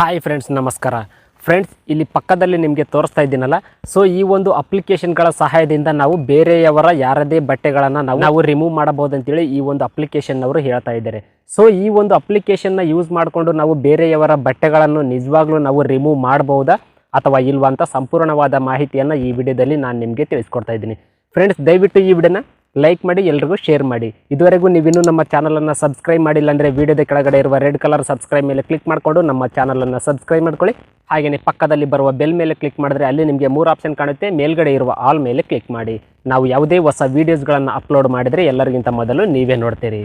Hi friends ನಮಸ್ಕಾರ. Friends ಇಲ್ಲಿ ಪಕ್ಕದಲ್ಲಿ ನಿಮಗೆ ತೋರಿಸ್ತಾ ಇದ್ದೀನಲ್ಲ. ಸೊ ಈ ಒಂದು ಅಪ್ಲಿಕೇಶನ್ಗಳ ಸಹಾಯದಿಂದ ನಾವು ಬೇರೆಯವರ ಯಾರದೇ ಬಟ್ಟೆಗಳನ್ನು ನಾವು ನಾವು ರಿಮೂವ್ ಮಾಡಬಹುದು ಅಂತೇಳಿ ಈ ಒಂದು ಅಪ್ಲಿಕೇಶನ್ ಅವರು ಹೇಳ್ತಾ ಇದ್ದಾರೆ. ಸೊ ಈ ಒಂದು ಅಪ್ಲಿಕೇಶನ್ನ ಯೂಸ್ ಮಾಡಿಕೊಂಡು ನಾವು ಬೇರೆಯವರ ಬಟ್ಟೆಗಳನ್ನು ನಿಜವಾಗ್ಲೂ ನಾವು ರಿಮೂವ್ ಮಾಡಬಹುದಾ ಅಥವಾ ಇಲ್ವಾ ಅಂತ ಸಂಪೂರ್ಣವಾದ ಮಾಹಿತಿಯನ್ನು ಈ ವಿಡಿಯೋದಲ್ಲಿ ನಾನು ನಿಮಗೆ ತಿಳಿಸ್ಕೊಡ್ತಾ ಇದ್ದೀನಿ. ಫ್ರೆಂಡ್ಸ್ ದಯವಿಟ್ಟು ಈ ವಿಡಿಯೋನ ಲೈಕ್ ಮಾಡಿ, ಎಲ್ರಿಗೂ ಶೇರ್ ಮಾಡಿ. ಇದುವರೆಗೂ ನೀವಿನ್ನೂ ನಮ್ಮ ಚಾನಲನ್ನು ಸಬ್ಸ್ಕ್ರೈಬ್ ಮಾಡಿಲ್ಲ ಅಂದರೆ ವಿಡಿಯೋದ ಕೆಳಗಡೆ ಇರುವ ರೆಡ್ ಕಲರ್ ಸಬ್ಸ್ಕ್ರೈಬ್ ಮೇಲೆ ಕ್ಲಿಕ್ ಮಾಡಿಕೊಂಡು ನಮ್ಮ ಚಾನಲನ್ನು ಸಬ್ಸ್ಕ್ರೈಬ್ ಮಾಡ್ಕೊಳ್ಳಿ. ಹಾಗೆಯೇ ಪಕ್ಕದಲ್ಲಿ ಬರುವ ಬೆಲ್ ಮೇಲೆ ಕ್ಲಿಕ್ ಮಾಡಿದ್ರೆ ಅಲ್ಲಿ ನಿಮಗೆ ಮೂರು ಆಪ್ಷನ್ ಕಾಣುತ್ತೆ. ಮೇಲ್ಗಡೆ ಇರುವ ಆಲ್ ಮೇಲೆ ಕ್ಲಿಕ್ ಮಾಡಿ. ನಾವು ಯಾವುದೇ ಹೊಸ ವೀಡಿಯೋಸ್ಗಳನ್ನು ಅಪ್ಲೋಡ್ ಮಾಡಿದರೆ ಎಲ್ಲರಿಗಿಂತ ಮೊದಲು ನೀವೇ ನೋಡ್ತೀರಿ.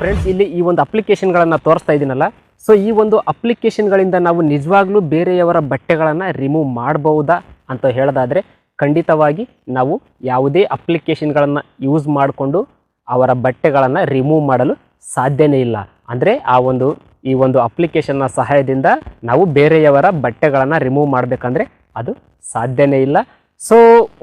ಫ್ರೆಂಡ್ಸ್ ಇಲ್ಲಿ ಈ ಒಂದು ಅಪ್ಲಿಕೇಶನ್ಗಳನ್ನು ತೋರಿಸ್ತಾ ಇದ್ದೀನಲ್ಲ ಸೊ ಈ ಒಂದು ಅಪ್ಲಿಕೇಶನ್ಗಳಿಂದ ನಾವು ನಿಜವಾಗ್ಲೂ ಬೇರೆಯವರ ಬಟ್ಟೆಗಳನ್ನು ರಿಮೂವ್ ಮಾಡಬಹುದಾ ಅಂತ ಹೇಳೋದಾದರೆ, ಖಂಡಿತವಾಗಿ ನಾವು ಯಾವುದೇ ಅಪ್ಲಿಕೇಶನ್ಗಳನ್ನು ಯೂಸ್ ಮಾಡಿಕೊಂಡು ಅವರ ಬಟ್ಟೆಗಳನ್ನು ರಿಮೂವ್ ಮಾಡಲು ಸಾಧ್ಯನೇ ಇಲ್ಲ. ಅಂದರೆ ಆ ಒಂದು, ಈ ಒಂದು ಅಪ್ಲಿಕೇಶನ್ನ ಸಹಾಯದಿಂದ ನಾವು ಬೇರೆಯವರ ಬಟ್ಟೆಗಳನ್ನು ರಿಮೂವ್ ಮಾಡಬೇಕಂದ್ರೆ ಅದು ಸಾಧ್ಯನೇ ಇಲ್ಲ. ಸೊ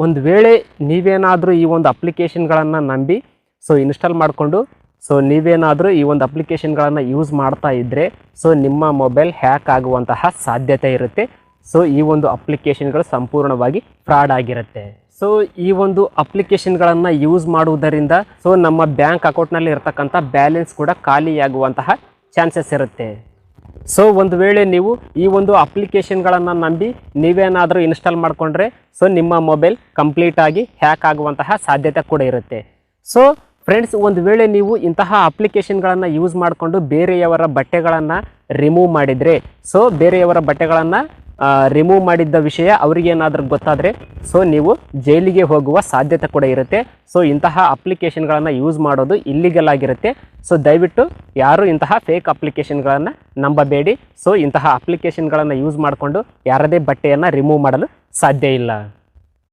ಒಂದು ವೇಳೆ ನೀವೇನಾದರೂ ಈ ಒಂದು ಅಪ್ಲಿಕೇಶನ್ಗಳನ್ನು ನಂಬಿ ಸೊ ಇನ್ಸ್ಟಾಲ್ ಮಾಡಿಕೊಂಡು ಸೊ ನೀವೇನಾದರೂ ಈ ಒಂದು ಅಪ್ಲಿಕೇಶನ್ಗಳನ್ನು ಯೂಸ್ ಮಾಡ್ತಾ ಇದ್ದರೆ ಸೊ ನಿಮ್ಮ ಮೊಬೈಲ್ ಹ್ಯಾಕ್ ಆಗುವಂತಹ ಸಾಧ್ಯತೆ ಇರುತ್ತೆ. ಸೊ ಈ ಒಂದು ಅಪ್ಲಿಕೇಶನ್ಗಳು ಸಂಪೂರ್ಣವಾಗಿ ಫ್ರಾಡ್ ಆಗಿರುತ್ತೆ. ಸೊ ಈ ಒಂದು ಅಪ್ಲಿಕೇಶನ್ಗಳನ್ನು ಯೂಸ್ ಮಾಡುವುದರಿಂದ ಸೊ ನಮ್ಮ ಬ್ಯಾಂಕ್ ಅಕೌಂಟ್ನಲ್ಲಿ ಇರತಕ್ಕಂಥ ಬ್ಯಾಲೆನ್ಸ್ ಕೂಡ ಖಾಲಿಯಾಗುವಂತಹ ಚಾನ್ಸಸ್ ಇರುತ್ತೆ. ಸೊ ಒಂದು ವೇಳೆ ನೀವು ಈ ಒಂದು ಅಪ್ಲಿಕೇಶನ್ಗಳನ್ನು ನಂಬಿ ನೀವೇನಾದರೂ ಇನ್ಸ್ಟಾಲ್ ಮಾಡಿಕೊಂಡ್ರೆ ಸೊ ನಿಮ್ಮ ಮೊಬೈಲ್ ಕಂಪ್ಲೀಟಾಗಿ ಹ್ಯಾಕ್ ಆಗುವಂತಹ ಸಾಧ್ಯತೆ ಕೂಡ ಇರುತ್ತೆ. ಸೊ ಫ್ರೆಂಡ್ಸ್ ಒಂದು ವೇಳೆ ನೀವು ಇಂತಹ ಅಪ್ಲಿಕೇಶನ್ಗಳನ್ನು ಯೂಸ್ ಮಾಡಿಕೊಂಡು ಬೇರೆಯವರ ಬಟ್ಟೆಗಳನ್ನು ರಿಮೂವ್ ಮಾಡಿದರೆ ಸೊ ಬೇರೆಯವರ ಬಟ್ಟೆಗಳನ್ನು ರಿಮೂವ್ ಮಾಡಿದ್ದ ವಿಷಯ ಅವರಿಗೇನಾದರೂ ಗೊತ್ತಾದರೆ ಸೊ ನೀವು ಜೈಲಿಗೆ ಹೋಗುವ ಸಾಧ್ಯತೆ ಕೂಡ ಇರುತ್ತೆ. ಸೊ ಇಂತಹ ಅಪ್ಲಿಕೇಶನ್ಗಳನ್ನು ಯೂಸ್ ಮಾಡೋದು ಇಲ್ಲಿಗಲ್ ಆಗಿರುತ್ತೆ. ಸೊ ದಯವಿಟ್ಟು ಯಾರು ಇಂತಹ ಫೇಕ್ ಅಪ್ಲಿಕೇಶನ್ಗಳನ್ನು ನಂಬಬೇಡಿ. ಸೊ ಇಂತಹ ಅಪ್ಲಿಕೇಶನ್ಗಳನ್ನು ಯೂಸ್ ಮಾಡಿಕೊಂಡು ಯಾರದೇ ಬಟ್ಟೆಯನ್ನು ರಿಮೂವ್ ಮಾಡಲು ಸಾಧ್ಯ ಇಲ್ಲ.